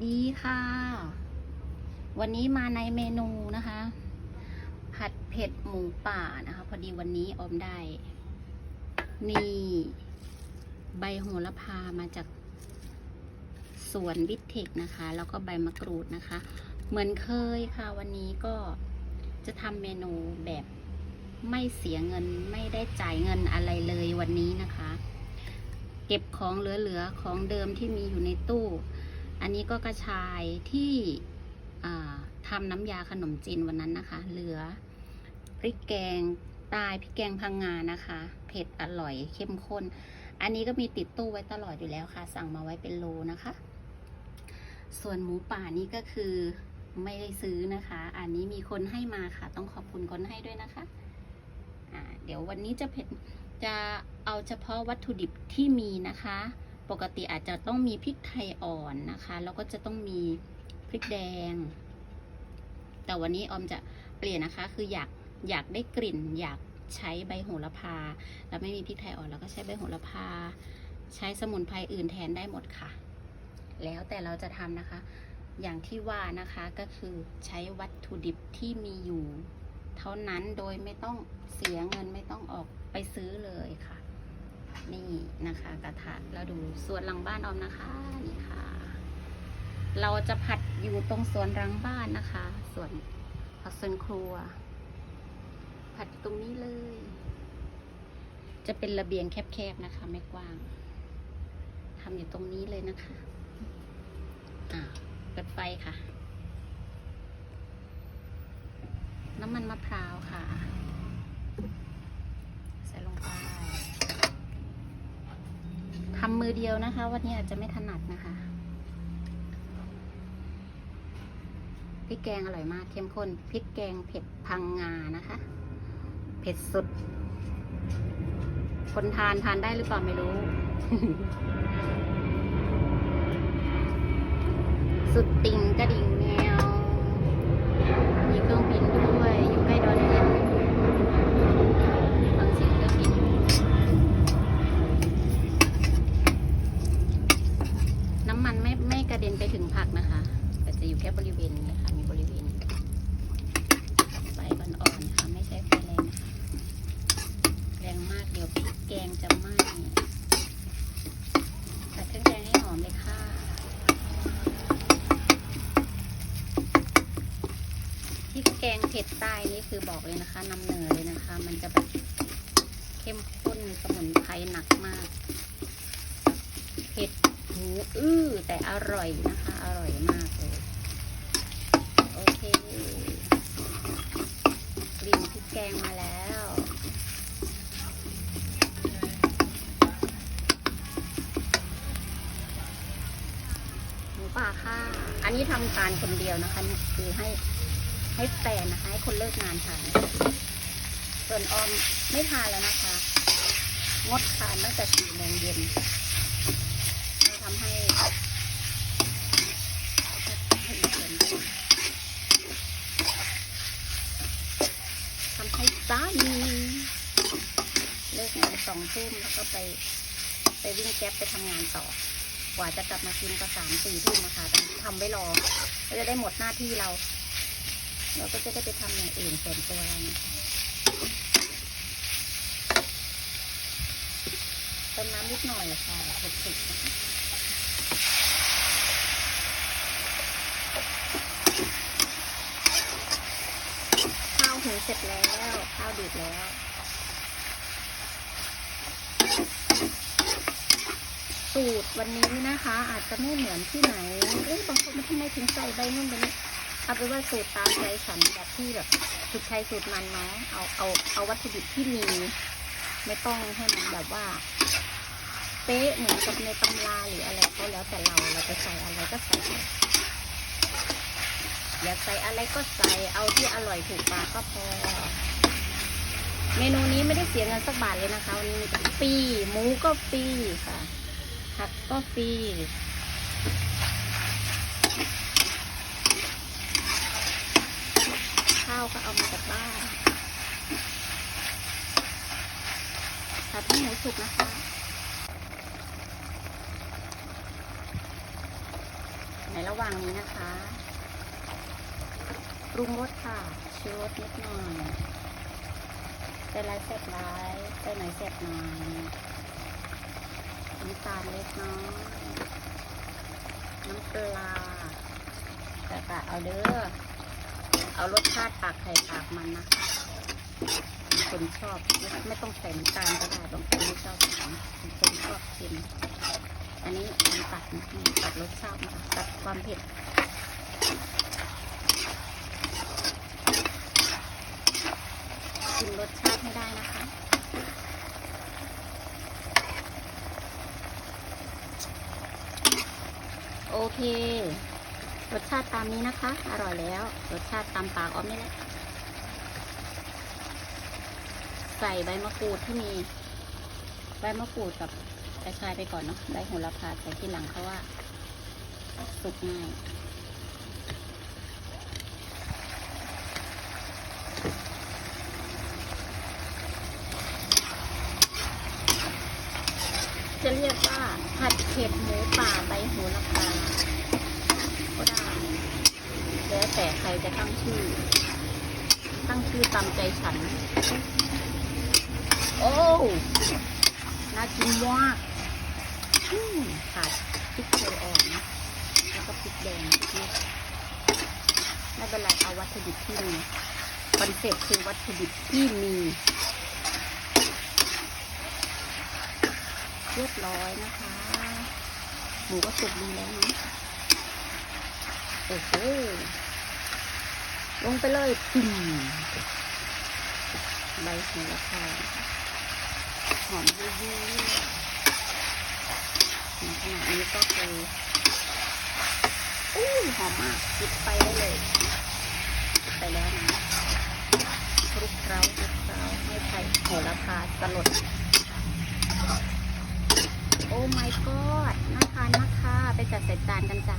ดีค่ะ วันนี้มาในเมนูนะคะ ผัดเผ็ดหมูป่านะคะ พอดีวันนี้ออมได้ นี่ ใบโหระพามาจากสวนวิทเทคนะคะ แล้วก็ใบมะกรูดนะคะ เหมือนเคยค่ะ วันนี้ก็จะทำเมนูแบบไม่เสียเงินไม่ได้จ่ายเงินอะไรเลยวันนี้นะคะ เก็บของเหลือๆของเดิมที่มีอยู่ในตู้ อันนี้ก็กระชายที่ทำน้ำยาขนมจีนวันนั้นนะคะ เหลือพริกแกงตายพริกแกงพังงานะคะ เผ็ดอร่อยเข้มข้น อันนี้ก็มีติดตู้ไว้ตลอดอยู่แล้วค่ะ สั่งมาไว้เป็นโลนะคะ ส่วนหมูป่านี่ก็คือไม่ได้ซื้อนะคะ อันนี้มีคนให้มาค่ะ ต้องขอบคุณคนให้ด้วยนะคะเดี๋ยววันนี้จะเผ็ดจะเอาเฉพาะวัตถุดิบที่มีนะคะ ปกติอาจจะต้องมีพริกไทยอ่อนนะคะ แล้วก็จะต้องมีพริกแดง แต่วันนี้ออมจะเปลี่ยนนะคะ คืออยากอยากได้กลิ่น อยากใช้ใบโหระพา แล้วไม่มีพริกไทยอ่อนแล้วก็ใช้ใบโหระพา ใช้สมุนไพรอื่นแทนได้หมดค่ะ แล้วแต่เราจะทำนะคะ อย่างที่ว่านะคะก็คือใช้วัตถุดิบที่มีอยู่ เท่านั้นโดยไม่ต้องเสียเงินไม่ต้องออกไปซื้อเลยค่ะ นี่นะคะกระทะแล้วดูสวนหลังบ้านออมนะคะนี่ค่ะ เราจะผัดอยู่ตรงสวนรังบ้านนะคะสวนผัดส่วนครัว ผัดตรงนี้เลย จะเป็นระเบียงแคบๆนะคะ ไม่กว้างทำอยู่ตรงนี้เลยนะคะอ่าเปิดไฟค่ะ น้ำมันมะพร้าวค่ะ ดียวนะคะ วันนี้อาจจะไม่ถนัดนะคะพริกแกงอร่อยมากเข้มข้นพริกแกงเผ็ดพังงานะคะ เผ็ดสุด คนทานทานได้หรือเปล่าไม่รู้ สุดติ่งกระดิ่งแมว มีเครื่องบินด้วย อยู่ใกล้ดอนเมืองฟังเสียงเครื่องบิน น้ำมันไม่ไม่กระเด็นไปถึงผักนะคะ แค่บริเวณนี้ค่ะ มีบริเวณไฟอ่อนๆค่ะ ไม่ใช่ไฟแรงนะคะแรงมากเดี๋ยวพริกแกงจะไหม้ใส่เครื่องแกงให้หอมเลยค่ะพริกแกงเผ็ดใต้นี่คือบอกเลยนะคะนำเหนือเลยนะคะ มันจะแบบเข้มข้นสมุนไพรหนักมากเผ็ดหูอื้อแต่อร่อยนะคะ อร่อยมากเลย โอเคกลิ่นพริกแก งมาแล้วหมูป่าค่ะ อันนี้ทำทานคนเดียวนะคะเนี่ยคือให้ให้แฟนนะคะ ให้คนเลิกงานทานส่วนออมไม่ทานแล้วนะคะ งดทานตั้งแต่สี่โมงเย็นเราทำให้ทำให้ สามีเลิกงานสองทุ่มแล้วก็ไป ไปวิ่งแก๊ปไปทำงานต่อ กว่าจะกลับมากินก็สามสี่ทุ่มนะคะทำไว้รอก็จะได้หมดหน้าที่เรา เราก็จะได้ไปทำอย่างอื่นส่วนตัวเรานะคะเติมน้ำนิดหน่อยค่ะสุกๆนะคะข้าว หุงเสร็จแล้ว ข้าวเดือดแล้ว สูตรวันนี้นะคะ อาจจะไม่เหมือนที่ไหนเอ๊ะบางคนมันทำไมถึงใส่ใบนู่นใบนี้เอาเป็นว่าสูตรตามใจฉันแบบที่แบบสูตรใครสูตรมันเนาะเอาเอาเอาวัตถุดิบที่มี ไม่ต้องให้มันแบบว่า เป๊ะเหมือนกับในตำราหรืออะไรก็แล้วแต่เราเราจะใส่อะไรก็ใส่ อยากใส่อะไรก็ใส่เอาที่อร่อยถูกปากก็พอ เมนูนี้ไม่ได้เสียเงินสักบาทเลยนะคะวันนี้ฟรีหมูก็ฟรีค่ะผักก็ฟรีข้าวก็เอามาจากบ้านผัดให้หมูสุกนะคะในระหว่างนี้นะคะ ปรุงรสค่ะชูรสนิดหน่อยใส่ลายเสร็จลายใส่หน่อยเสร็จหน่อยน้ำตาลเล็กน้อยน้ำปลาแต่กะเอาเด้อเอารสชาติปากไข่ปากมันนะคะคนชอบไม่ไม่ต้องใส่น้ำตาลก็ได้บางคนไม่ชอบหวานบางคนชอบเค็มอันนี้มันตัดนิดนึงตัดรสชาติตัดความเผ็ด ชิมรสชาติให้ได้นะคะ โอเค รสชาติตามนี้นะคะ อร่อยแล้ว รสชาติตามปากออมนี่แหละ ใส่ใบมะกรูดที่มี ใบมะกรูดกับกระชายไปก่อนเนาะ ใบโหระพาใส่ที่หลังเขาว่าสุกง่าย จะเรียกว่าผัดเผ็ดหมูป่าใบโหระพาก็ได้ แล้วแต่ใครจะตั้งชื่อ ตั้งชื่อตามใจฉัน โอ้น่ากินมากอืมขาดพริกไทยอ่อนแล้วก็พริกแดงพริกเม็ดไม่เป็นไรเอาวัตถุดิบที่มีคอนเซ็ปต์คือวัตถุดิบที่มี เรียบร้อยนะคะ หมูก็สุกดีแล้วนะโอ้โหลงไปเลยปุ่มใบโหระพาหอมยุ่ยๆในขณะนี้ก็คืออู้หอมมากปิดไปได้เลยไปแล้วนะคลุกเคล้าคลุกเคล้าให้ไข่โหระพาสลด โอ้ my god น่าทานมากค่ะไปจัดใส่จานกันจ้ะ